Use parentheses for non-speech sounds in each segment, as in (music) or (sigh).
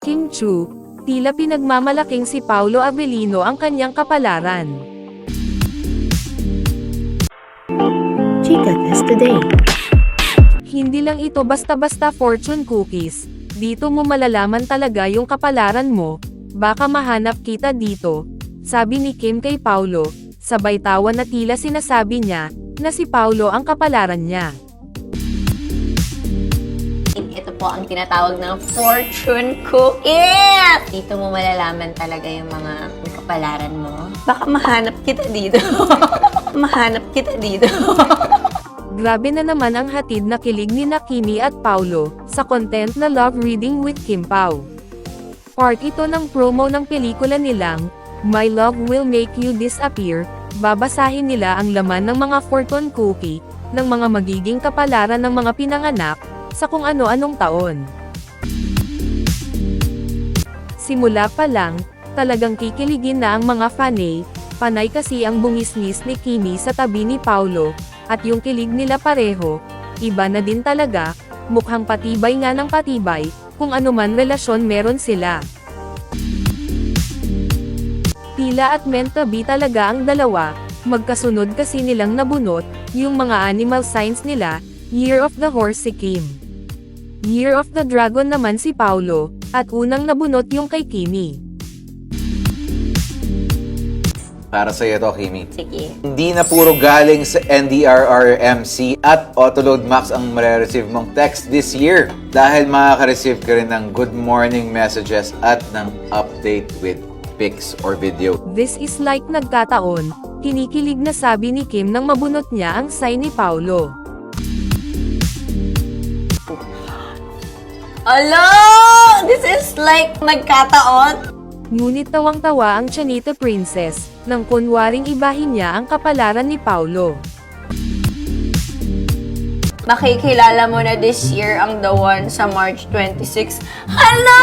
Kim Chu, tila pinagmamalaking si Paulo Avellino ang kanyang kapalaran. Chica Test Today. Hindi lang ito basta-basta fortune cookies, dito mo malalaman talaga yung kapalaran mo, baka mahanap kita dito, sabi ni Kim kay Paulo, sabay tawa na tila sinasabi niya, na si Paulo ang kapalaran niya. Po ang tinatawag ng fortune cookie. Dito mo malalaman talaga yung mga kapalaran mo. Baka mahanap kita dito. (laughs) mahanap kita dito. Grabe na naman ang hatid na kilig ni Nakimi at Paulo, sa content na Love Reading with Kim Pao. Part ito ng promo ng pelikula nilang, My Love Will Make You Disappear, babasahin nila ang laman ng mga fortune cookie, ng mga magiging kapalaran ng mga pinanganak, sa kung ano-anong taon. Simula pa lang, talagang kikiligin na ang mga fanay, panay kasi ang bungisnis ni Kimi sa tabi ni Paulo, at yung kilig nila pareho, iba na din talaga, mukhang patibay nga ng patibay, kung anuman relasyon meron sila. Tila at be talaga ang dalawa, magkasunod kasi nilang nabunot, yung mga animal signs nila, Year of the Horse si Kim. Year of the Dragon naman si Paulo, at unang nabunot yung kay Kimi. Para sa iyo to, Kimi. Sige. Hindi na puro galing sa NDRRMC at Autoload Max ang marireceive mong text this year dahil makaka-receive ka rin ng good morning messages at ng update with pics or video. This is like nagkataon, kinikilig na sabi ni Kim nang mabunot niya ang sign ni Paulo. Alo! This is like nagkataon. Ngunit tawang-tawa ang Chanita Princess, nang kunwaring ibahin niya ang kapalaran ni Paulo. Makikilala mo na this year ang the one sa March 26. Hala!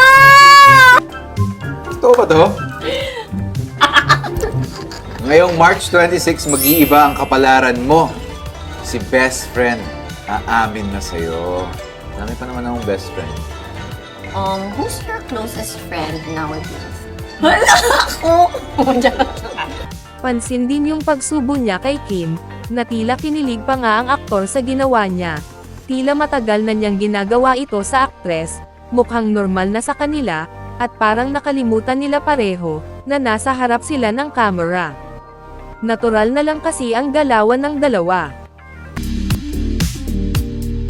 Totoo ba to? Ngayong March 26, mag-iiba ang kapalaran mo. Si best friend, aamin na sa'yo. Dami pa naman akong best friend. Um, who's your closest friend nowadays? (laughs) Hala ako! Pansin din yung pagsubo niya kay Kim, na tila kinilig pa nga ang aktor sa ginawa niya. Tila matagal na niyang ginagawa ito sa aktres, mukhang normal na sa kanila, at parang nakalimutan nila pareho, na nasa harap sila ng camera. Natural na lang kasi ang galawan ng dalawa.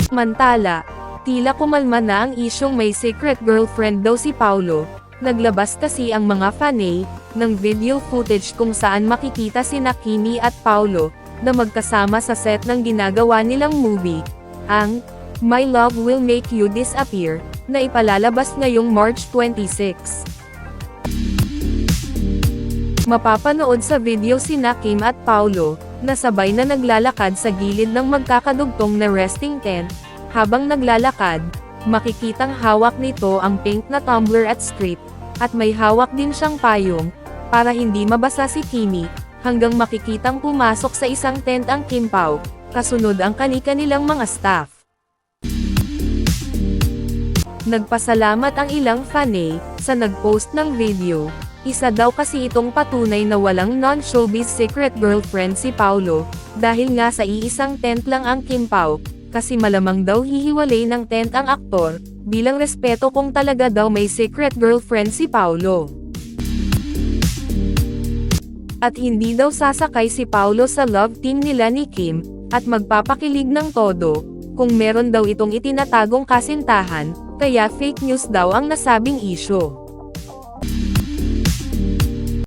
Mantala, tila kumalma na ang isyong may secret girlfriend daw si Paulo, naglabas kasi ang mga fanay, ng video footage kung saan makikita si Nakimi at Paulo, na magkasama sa set ng ginagawa nilang movie, ang My Love Will Make You Disappear, na ipalalabas ngayong March 26. Mapapanood sa video si Nakim at Paulo, na sabay na naglalakad sa gilid ng magkakadugtong na resting tent, habang naglalakad, makikitang hawak nito ang pink na tumbler at script, at may hawak din siyang payong, para hindi mabasa si Kimi, hanggang makikitang pumasok sa isang tent ang Kim Pao, kasunod ang kani-kanilang mga staff. Nagpasalamat ang ilang fanay, sa nagpost ng video, isa daw kasi itong patunay na walang non-showbiz secret girlfriend si Paulo, dahil nga sa iisang tent lang ang Kim Pao, kasi malamang daw hihiwalay ng tent ang aktor, bilang respeto kung talaga daw may secret girlfriend si Paulo. At hindi daw sasakay si Paulo sa love team nila ni Kim, at magpapakilig ng todo, kung meron daw itong itinatagong kasintahan, kaya fake news daw ang nasabing issue.